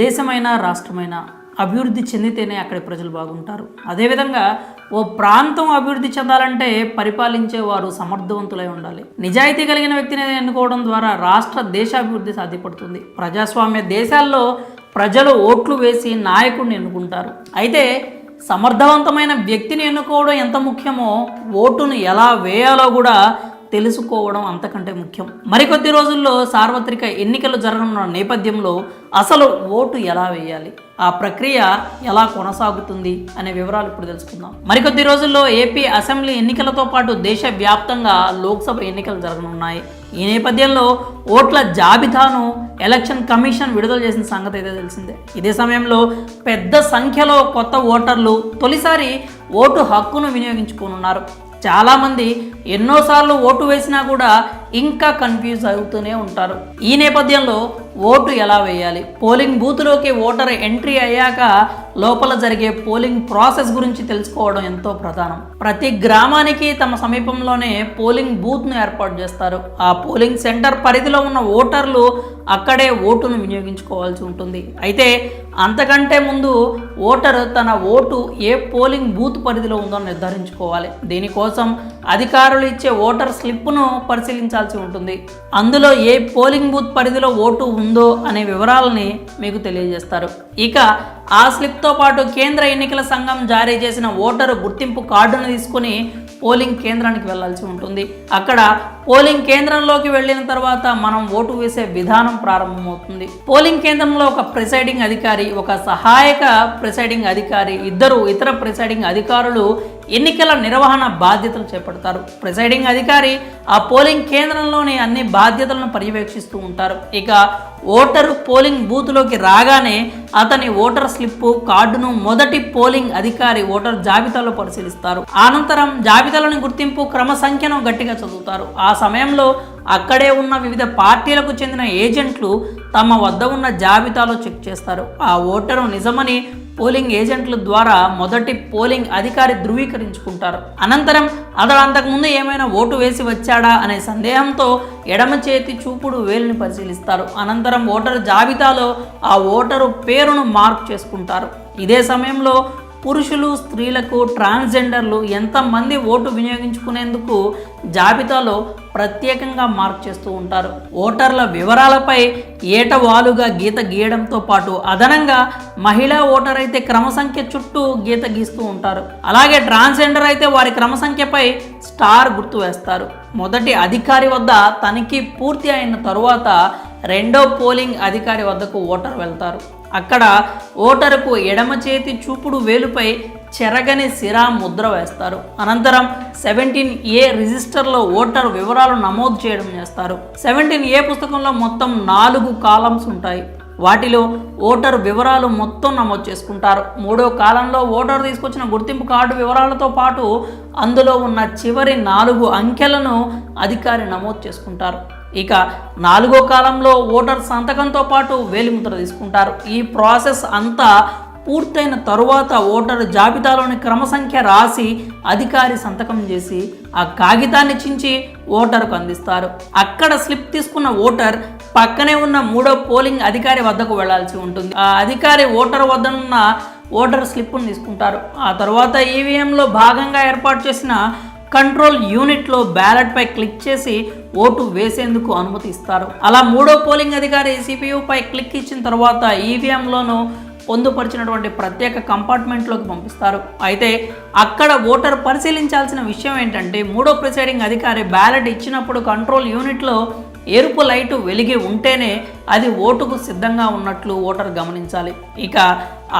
దేశమైన రాష్ట్రమైన అభివృద్ధి చెందితేనే అక్కడి ప్రజలు బాగుంటారు. అదేవిధంగా ఓ ప్రాంతం అభివృద్ధి చెందాలంటే పరిపాలించే వారు సమర్థవంతులై ఉండాలి. నిజాయితీ కలిగిన వ్యక్తిని ఎన్నుకోవడం ద్వారా రాష్ట్ర దేశాభివృద్ధి సాధ్యపడుతుంది. ప్రజాస్వామ్య దేశాల్లో ప్రజలు ఓట్లు వేసి నాయకుడిని ఎన్నుకుంటారు. అయితే సమర్థవంతమైన వ్యక్తిని ఎన్నుకోవడం ఎంత ముఖ్యమో ఓటును ఎలా వేయాలో కూడా తెలుసుకోవడం అంతకంటే ముఖ్యం. మరికొద్ది రోజుల్లో సార్వత్రిక ఎన్నికలు జరగనున్న నేపథ్యంలో అసలు ఓటు ఎలా వేయాలి? ఆ ప్రక్రియ ఎలా కొనసాగుతుంది? అనే వివరాలు ఇప్పుడు తెలుసుకుందాం. మరికొద్ది రోజుల్లో ఏపీ అసెంబ్లీ ఎన్నికలతో పాటు దేశవ్యాప్తంగా లోక్సభ ఎన్నికలు జరగనున్నాయి. ఈ నేపథ్యంలో ఓట్ల జాబితాను ఎలక్షన్ కమిషన్ విడుదల చేసిన సంగతి అయితే తెలిసిందే. ఇదే సమయంలో పెద్ద సంఖ్యలో కొత్త ఓటర్లు తొలిసారి ఓటు హక్కును వినియోగించుకోనున్నారు. చాలామంది ఎన్నోసార్లు ఓటు వేసినా కూడా ఇంకా కన్ఫ్యూజ్ అవుతూనే ఉంటారు. ఈ నేపథ్యంలో ఓటు ఎలా వేయాలి? పోలింగ్ బూత్లోకి ఓటర్ ఎంట్రీ అయ్యాక లోపల జరిగే పోలింగ్ ప్రాసెస్ గురించి తెలుసుకోవడం ఎంతో ప్రధానం. ప్రతి గ్రామానికి తమ సమీపంలోనే పోలింగ్ బూత్ను ఏర్పాటు చేస్తారు. ఆ పోలింగ్ సెంటర్ పరిధిలో ఉన్న ఓటర్లు అక్కడే ఓటును వినియోగించుకోవాల్సి ఉంటుంది. అయితే అంతకంటే ముందు ఓటర్ తన ఓటు ఏ పోలింగ్ బూత్ పరిధిలో ఉందో నిర్ధారించుకోవాలి. దీనికోసం అధికారులు ఇచ్చే ఓటర్ స్లిప్ను పరిశీలించాలి పరిశీలించాల్సి ఉంటుంది. అందులో ఏ పోలింగ్ బూత్ పరిధిలో ఓటు ఉందో అనే వివరాలని మీకు తెలియజేస్తారు. ఇక ఆ స్లిప్తో పాటు కేంద్ర ఎన్నికల సంఘం జారీ చేసిన ఓటరు గుర్తింపు కార్డును తీసుకుని పోలింగ్ కేంద్రానికి వెళ్ళాల్సి ఉంటుంది. అక్కడ పోలింగ్ కేంద్రంలోకి వెళ్ళిన తర్వాత మనం ఓటు వేసే విధానం ప్రారంభమవుతుంది. పోలింగ్ కేంద్రంలో ఒక ప్రిసైడింగ్ అధికారి ఒక సహాయక ప్రిసైడింగ్ అధికారి ఇద్దరు ఇతర ప్రిసైడింగ్ అధికారులు ఎన్నికల నిర్వహణ బాధ్యతలు చేపడతారు. ప్రిసైడింగ్ అధికారి ఆ పోలింగ్ కేంద్రంలోని అన్ని బాధ్యతలను పర్యవేక్షిస్తూ ఉంటారు. ఇక ఓటరు పోలింగ్ బూత్లోకి రాగానే అతని ఓటర్ స్లిప్ కార్డును మొదటి పోలింగ్ అధికారి ఓటర్ జాబితాలో పరిశీలిస్తారు. అనంతరం జాబితాలోని గుర్తింపు క్రమ సంఖ్యను గట్టిగా చదువుతారు. ఆ సమయంలో అక్కడే ఉన్న వివిధ పార్టీలకు చెందిన ఏజెంట్లు తమ వద్ద ఉన్న జాబితాలో చెక్ చేస్తారు. ఆ ఓటరు నిజమని పోలింగ్ ఏజెంట్ల ద్వారా మొదటి పోలింగ్ అధికారి ధృవీకరించుకుంటారు. అనంతరం అతడు అంతకుముందు ఏమైనా ఓటు వేసి వచ్చాడా అనే సందేహంతో ఎడమ చేతి చూపుడు వేలుని పరిశీలిస్తారు. అనంతరం ఓటరు జాబితాలో ఆ ఓటరు పేరును మార్క్ చేసుకుంటారు. ఇదే సమయంలో పురుషులు స్త్రీలకు ట్రాన్స్జెండర్లు ఎంతమంది ఓటు వినియోగించుకునేందుకు జాబితాలో ప్రత్యేకంగా మార్క్ చేస్తూ ఉంటారు. ఓటర్ల వివరాలపై ఏటవాలుగా గీత గీయడంతో పాటు అదనంగా మహిళా ఓటర్ అయితే క్రమ సంఖ్య చుట్టూ గీత గీస్తూ ఉంటారు. అలాగే ట్రాన్స్జెండర్ అయితే వారి క్రమ సంఖ్యపై స్టార్ గుర్తు వేస్తారు. మొదటి అధికారి వద్ద తనిఖీ పూర్తి అయిన తరువాత రెండో పోలింగ్ అధికారి వద్దకు ఓటర్ వెళ్తారు. అక్కడ ఓటరుకు ఎడమ చేతి చూపుడు వేలుపై చెరగని సిరా ముద్ర వేస్తారు. అనంతరం సెవెంటీన్ ఏ రిజిస్టర్లో ఓటర్ వివరాలు నమోదు చేయడం చేస్తారు. సెవెంటీన్ ఏ పుస్తకంలో మొత్తం నాలుగు కాలమ్స్ ఉంటాయి. వాటిలో ఓటర్ వివరాలు మొత్తం నమోదు చేసుకుంటారు. మూడో కాలంలో ఓటర్ తీసుకొచ్చిన గుర్తింపు కార్డు వివరాలతో పాటు అందులో ఉన్న చివరి నాలుగు అంకెలను అధికారి నమోదు చేసుకుంటారు. ఇక నాలుగో కాలంలో ఓటర్ సంతకంతో పాటు వేలిముద్ర తీసుకుంటారు. ఈ ప్రాసెస్ అంతా పూర్తయిన తరువాత ఓటర్ జాబితాలోని క్రమ సంఖ్య రాసి అధికారి సంతకం చేసి ఆ కాగితాన్ని చించి ఓటర్కు అందిస్తారు. అక్కడ స్లిప్ తీసుకున్న ఓటర్ పక్కనే ఉన్న మూడో పోలింగ్ అధికారి వద్దకు వెళ్ళాల్సి ఉంటుంది. ఆ అధికారి ఓటర్ వద్దనున్న ఓటర్ స్లిప్ను తీసుకుంటారు. ఆ తర్వాత ఈవీఎంలో భాగంగా ఏర్పాటు చేసిన కంట్రోల్ యూనిట్లో బ్యాలెట్పై క్లిక్ చేసి ఓటు వేసేందుకు అనుమతి ఇస్తారు అలా మూడో పోలింగ్ అధికారి సిపియుపై క్లిక్ ఇచ్చిన తర్వాత ఈవీఎంలోనూ పొందుపరిచినటువంటి ప్రత్యేక కంపార్ట్మెంట్లోకి పంపిస్తారు. అయితే అక్కడ ఓటర్ పరిశీలించాల్సిన విషయం ఏంటంటే మూడో ప్రిసైడింగ్ అధికారి బ్యాలెట్ ఇచ్చినప్పుడు కంట్రోల్ యూనిట్లో ఎరుపు లైటు వెలిగి ఉంటేనే అది ఓటుకు సిద్ధంగా ఉన్నట్లు ఓటర్ గమనించాలి. ఇక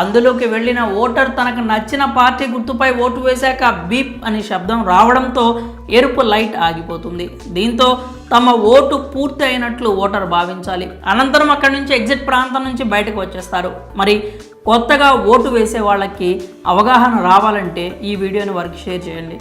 అందులోకి వెళ్ళిన ఓటర్ తనకు నచ్చిన పార్టీ గుర్తుపై ఓటు వేశాక బీప్ అనే శబ్దం రావడంతో ఎరుపు లైట్ ఆగిపోతుంది. దీంతో తమ ఓటు పూర్తి అయినట్లు ఓటర్ భావించాలి. అనంతరం అక్కడి నుంచి ఎగ్జిట్ ప్రాంతం నుంచి బయటకు వచ్చేస్తారు. మరి కొత్తగా ఓటు వేసే వాళ్ళకి అవగాహన రావాలంటే ఈ వీడియోని వారికి షేర్ చేయండి.